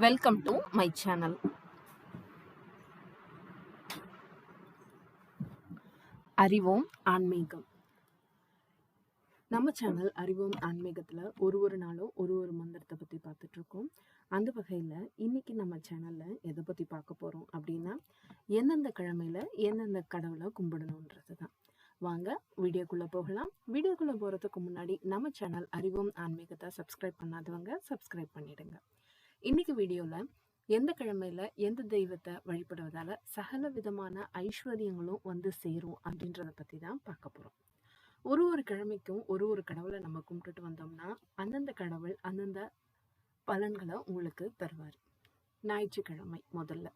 Welcome to my channel அறிவோம் ஆன்மீகம். நம்ம சேனல் அறிவோம் ஆன்மீகத்தில் ஒரு ஒரு நாளும் ஒரு ஒரு மந்திரத்தை பற்றி பார்த்துட்ருக்கோம். அந்த வகையில் இன்றைக்கி நம்ம சேனலில் எதை பற்றி பார்க்க போகிறோம் அப்படின்னா எந்தெந்த கிழமையில் எந்தெந்த கடவுளை கும்பிடணுன்றது தான். வாங்க வீடியோக்குள்ளே போகலாம். வீடியோக்குள்ளே போகிறதுக்கு முன்னாடி நம்ம சேனல் அறிவோம் ஆன்மீகத்தை சப்ஸ்கிரைப் பண்ணாதவங்க சப்ஸ்கிரைப் பண்ணிவிடுங்க இன்னைக்கு வீடியோவில் எந்த கிழமையில எந்த தெய்வத்தை வழிபடுவதால சகல விதமான ஐஸ்வர்யங்களும் வந்து சேரும் அப்படின்றத பற்றி தான் பார்க்க போகிறோம் ஒரு ஒரு கிழமைக்கும் ஒரு ஒரு கடவுளை நம்ம கும்பிட்டுட்டு வந்தோம்னா அந்தந்த கடவுள் அந்தந்த பலன்களை உங்களுக்கு தருவார். ஞாயிற்றுக்கிழமை முதல்ல.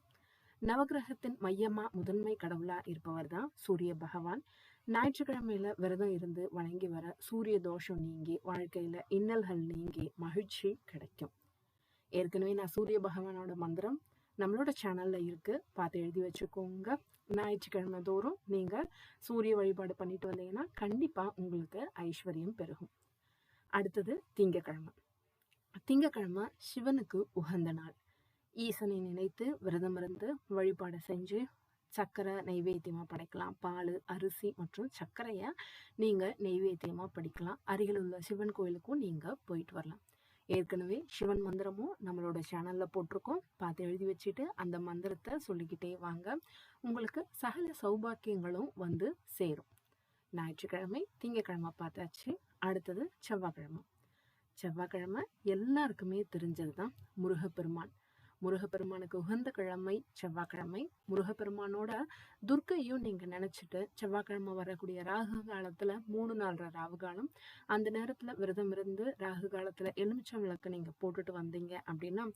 நவகிரகத்தின் மையமா முதன்மை கடவுளா இருப்பவர் தான் சூரிய பகவான். ஞாயிற்றுக்கிழமையில விரதம் இருந்து வணங்கி வர சூரிய தோஷம் நீங்கி வாழ்க்கையில இன்னல்கள் நீங்கி மகிழ்ச்சி கிடைக்கும். ஏற்கனவே நான் சூரிய பகவானோட மந்திரம் நம்மளோட சேனலில் இருக்குது பார்த்து எழுதி வச்சுக்கோங்க. ஞாயிற்றுக்கிழமை தோறும் நீங்கள் சூரிய வழிபாடு பண்ணிட்டு வந்தீங்கன்னா கண்டிப்பாக உங்களுக்கு ஐஸ்வர்யம் பெருகும். அடுத்தது திங்கக்கிழமை. திங்கக்கிழமை சிவனுக்கு உகந்த நாள். ஈசனை நினைத்து விரதம் இருந்து வழிபாடு செஞ்சு சர்க்கரை நெய்வேத்தியமாக படைக்கலாம். பால் அரிசி மற்றும் சர்க்கரையை நீங்கள் நெய்வேத்தியமாக படிக்கலாம். அருகில் உள்ள சிவன் கோயிலுக்கும் நீங்கள் போயிட்டு வரலாம். ஏற்கனவே சிவன் மந்திரமும் நம்மளோட சேனலில் போட்டிருக்கோம். பார்த்து எழுதி வச்சுட்டு அந்த மந்திரத்தை சொல்லிக்கிட்டே வாங்க. உங்களுக்கு சகல சௌபாக்கியங்களும் வந்து சேரும். ஞாயிற்றுக்கிழமை திங்கக்கிழமை பார்த்தாச்சு. அடுத்தது செவ்வாய்க்கிழமை. செவ்வாய்க்கிழமை எல்லாருக்குமே தெரிஞ்சது தான் முருகப்பெருமான். முருகப்பெருமானுக்கு உகந்த கிழமை செவ்வாய்க்கிழமை. முருகப்பெருமானோட துர்க்கையும் நீங்கள் நினச்சிட்டு செவ்வாய்க்கிழமை வரக்கூடிய ராகு காலத்தில் மூணு நாள் ராகு காலம். அந்த நேரத்தில் விரதம் இருந்து ராகு காலத்தில் எலுமிச்சம் விளக்கு நீங்கள் போட்டுட்டு வந்தீங்க அப்படின்னா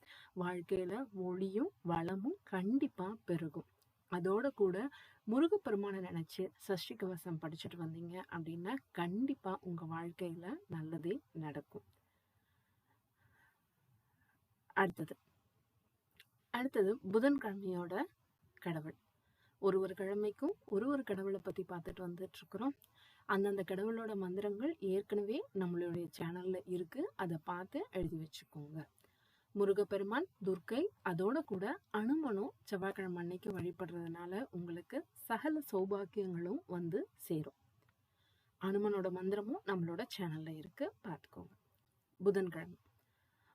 வாழ்க்கையில் ஒளியும் வளமும் கண்டிப்பாக பெருகும். அதோட கூட முருகப்பெருமானை நினச்சி சஷ்டி கவசம் படிச்சுட்டு வந்தீங்க அப்படின்னா கண்டிப்பாக உங்கள் வாழ்க்கையில் நல்லதே நடக்கும். அடுத்தது. அடுத்தது புதன்கிழமையோட கடவுள். ஒரு ஒரு கிழமைக்கும் ஒரு ஒரு கடவுளை பற்றி பார்த்துட்டு வந்துட்டு இருக்கிறோம் அந்தந்த கடவுளோட மந்திரங்கள் ஏற்கனவே நம்மளுடைய சேனலில் இருக்குது அதை பார்த்து எழுதி வச்சுக்கோங்க. முருகப்பெருமான் துர்க்கை அதோட கூட அனுமனும் செவ்வாய்க்கிழமை அன்னைக்கு வழிபடுறதுனால உங்களுக்கு சகல சௌபாக்கியங்களும் வந்து சேரும். அனுமனோட மந்திரமும் நம்மளோட சேனலில் இருக்குது பார்த்துக்கோங்க. புதன்கிழமை.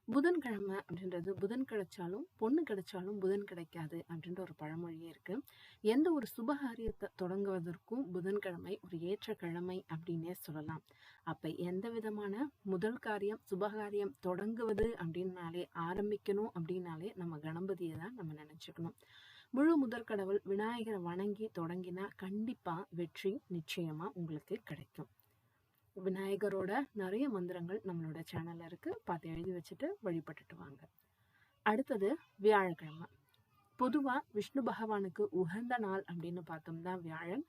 புதன்கிழமை அப்படின்றது புதன் கிடைச்சாலும் பொண்ணு கிடைச்சாலும் புதன் கிடைக்காது அப்படின்ற ஒரு பழமொழியே இருக்கு. எந்த ஒரு சுபகாரியத்தை தொடங்குவதற்கும் புதன்கிழமை ஒரு ஏற்ற கிழமை அப்படின்னே சொல்லலாம். அப்ப எந்த விதமான முதல் காரியம் சுபகாரியம் தொடங்குவது அப்படின்னாலே ஆரம்பிக்கணும் அப்படின்னாலே நம்ம கணபதியை தான் நம்ம நினைச்சுக்கணும். முழு முதல் கடவுள் விநாயகரை வணங்கி தொடங்கினா கண்டிப்பா வெற்றி நிச்சயமா உங்களுக்கு கிடைக்கும். விநாயகரோட நிறைய மந்திரங்கள் நம்மளோட சேனலில் இருக்குது பார்த்து எழுதி வச்சுட்டு வழிபட்டுட்டு வாங்க. அடுத்தது வியாழக்கிழமை. பொதுவாக விஷ்ணு பகவானுக்கு உகந்த நாள் அப்படின்னு பார்த்தோம்னா வியாழன்.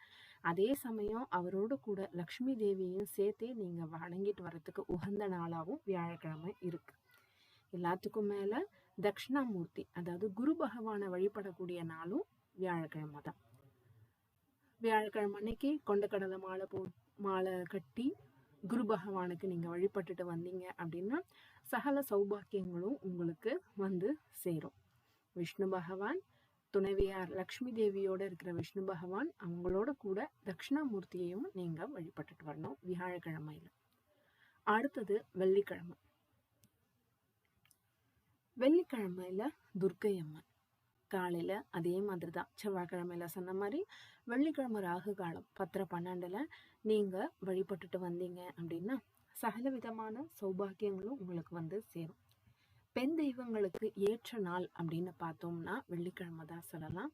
அதே சமயம் அவரோட கூட லக்ஷ்மி தேவியையும் சேர்த்தே நீங்கள் வணங்கிட்டு வர்றதுக்கு உகந்த நாளாகவும் வியாழக்கிழமை இருக்குது எல்லாத்துக்கும் மேலே தட்சிணாமூர்த்தி அதாவது குரு பகவானை வழிபடக்கூடிய நாளும் வியாழக்கிழமை தான். வியாழக்கிழமை அன்னைக்கு கொண்டக்கடலை மாலை போ மாலை கட்டி குரு பகவானுக்கு நீங்கள் வழிபட்டுட்டு வந்தீங்க அப்படின்னா சகல சௌபாக்கியங்களும் உங்களுக்கு வந்து சேரும். விஷ்ணு பகவான் துணைவியார் லக்ஷ்மி தேவியோட இருக்கிற விஷ்ணு பகவான் அவங்களோட கூட தட்சிணாமூர்த்தியையும் நீங்கள் வழிபட்டுட்டு வரணும் வியாழக்கிழமையில. அடுத்தது வெள்ளிக்கிழமை. வெள்ளிக்கிழமையில துர்க்கை அம்மன் காலையில் அதே மாதிரி தான் செவ்வாய்க்கிழமையில் சொன்ன மாதிரி வெள்ளிக்கிழமை ராகு காலம் பத்திர பன்னெண்டுல நீங்கள் வழிபட்டுட்டு வந்தீங்க அப்படின்னா சகல விதமான சௌபாக்கியங்களும் உங்களுக்கு வந்து சேரும். பெண் தெய்வங்களுக்கு ஏற்ற நாள் அப்படின்னு பார்த்தோம்னா வெள்ளிக்கிழமை தான் சொல்லலாம்.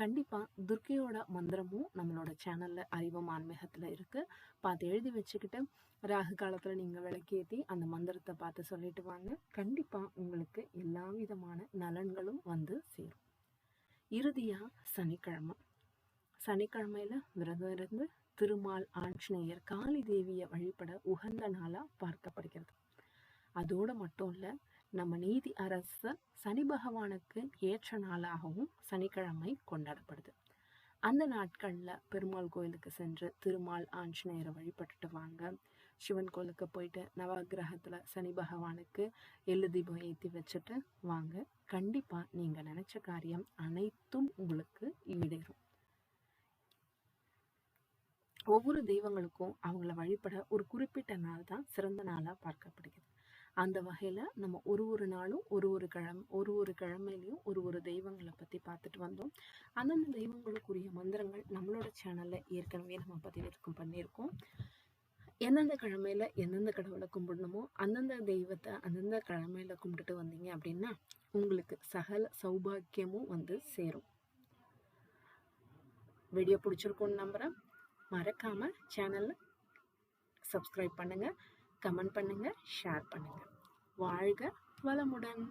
கண்டிப்பாக துர்க்கையோட மந்திரமும் நம்மளோட சேனலில் அறிவம் ஆன்மீகத்தில் இருக்குது பார்த்து எழுதி வச்சுக்கிட்டு ராகு காலத்தில் நீங்கள் விளக்கேற்றி அந்த மந்திரத்தை பார்த்து சொல்லிட்டு வாங்க. கண்டிப்பாக உங்களுக்கு எல்லா விதமான நலன்களும் வந்து சேரும். இறுதியாக சனிக்கிழமை. சனிக்கிழமையில் விரதம் இருந்து திருமால் ஆஞ்சநேயர் காளி தேவியை வழிபட உகந்த நாளாக பார்க்கப்படுகிறது. அதோடு மட்டும் இல்லை நம்ம நீதி அரசு சனி பகவானுக்கு ஏற்ற நாளாகவும் சனிக்கிழமை கொண்டாடப்படுது. அந்த நாட்களில் பெருமாள் கோயிலுக்கு சென்று திருமால் ஆஞ்சநேயரை வழிபட்டுட்டு வாங்க. சிவன் கோயிலுக்கு போயிட்டு நவகிரகத்தில் சனி பகவானுக்கு எள்ளு தீபம் ஏற்றி வச்சுட்டு வாங்க. கண்டிப்பாக நீங்கள் நினச்ச காரியம் அனைத்தும் உங்களுக்கு ஈடேறும். ஒவ்வொரு தெய்வங்களுக்கும் அவங்கள வழிபட ஒரு குறிப்பிட்ட நாள் தான் சிறந்த நாளாக பார்க்கப்படுகிறது. அந்த வகையில் நம்ம ஒரு ஒரு நாளும் ஒரு ஒரு கிழமை ஒரு ஒரு கிழமையிலையும் ஒரு ஒரு தெய்வங்களை பற்றி பார்த்துட்டு வந்தோம். அந்தந்த தெய்வங்களுக்குரிய மந்திரங்கள் நம்மளோட சேனலில் ஏற்கனவே நம்ம பதிவிறக்கம் பண்ணியிருக்கோம். எந்தெந்த கிழமையில் எந்தெந்த கடவுளை கும்பிடணுமோ அந்தந்த தெய்வத்தை அந்தந்த கிழமையில கும்பிட்டுட்டு வந்தீங்க அப்படின்னா உங்களுக்கு சகல சௌபாக்கியமும் வந்து சேரும். வீடியோ பிடிச்சிருக்கோன்னு நம்புகிறேன் மறக்காமல் சேனலை சப்ஸ்கிரைப் பண்ணுங்கள் கமெண்ட் பண்ணுங்கள் ஷேர் பண்ணுங்கள் வாழ்க வளமுடன்!